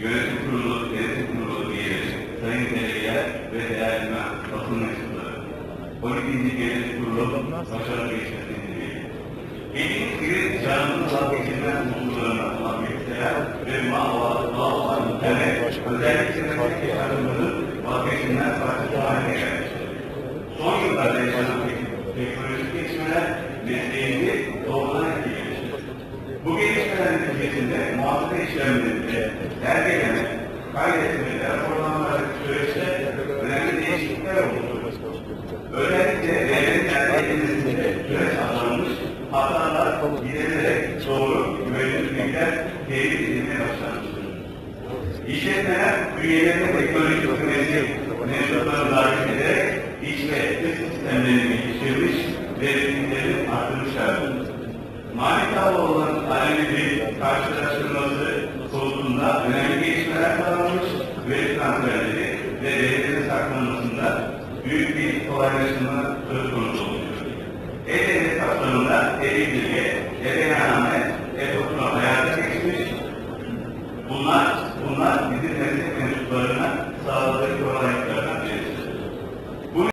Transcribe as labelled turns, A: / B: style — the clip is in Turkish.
A: yönetim kurulu, denetim kurulu üyeleri, sayın delegeler ve değerli basın mensupları, 12. Yönetim Kurulu başarılı geçmesini dileyelim. Bildiğiniz gibi canımız vazgeçilmez unsurlarına vazgeçseler ve mal olan ülkede özellikle vazgeçilmez parçası haline Bu gelişmeler neticesinde muhasebe işlemlerinde dergeleme, kaydetme, raporlama süreçte önemli değişiklikler oldu. Özellikle devlet elde edilmesinde süreç azalmış, hatalar giderilerek doğru, güvenilir bilgiler temin edilmeye başlanmıştır. İşletmeler üyelerine teknolojik meslek mensuplarını dahil ederek iç ve dış sistemlerini geliştirmiş ve olan aleminin karşılaştırması konusunda önemli gelişmeler sağlanmış, veri transferleri ve verilerin saklanmasında büyük bir kolaylaştırma söz konusu oluyor. E-Devlet kapsamında e-bildirge, e-beyaname,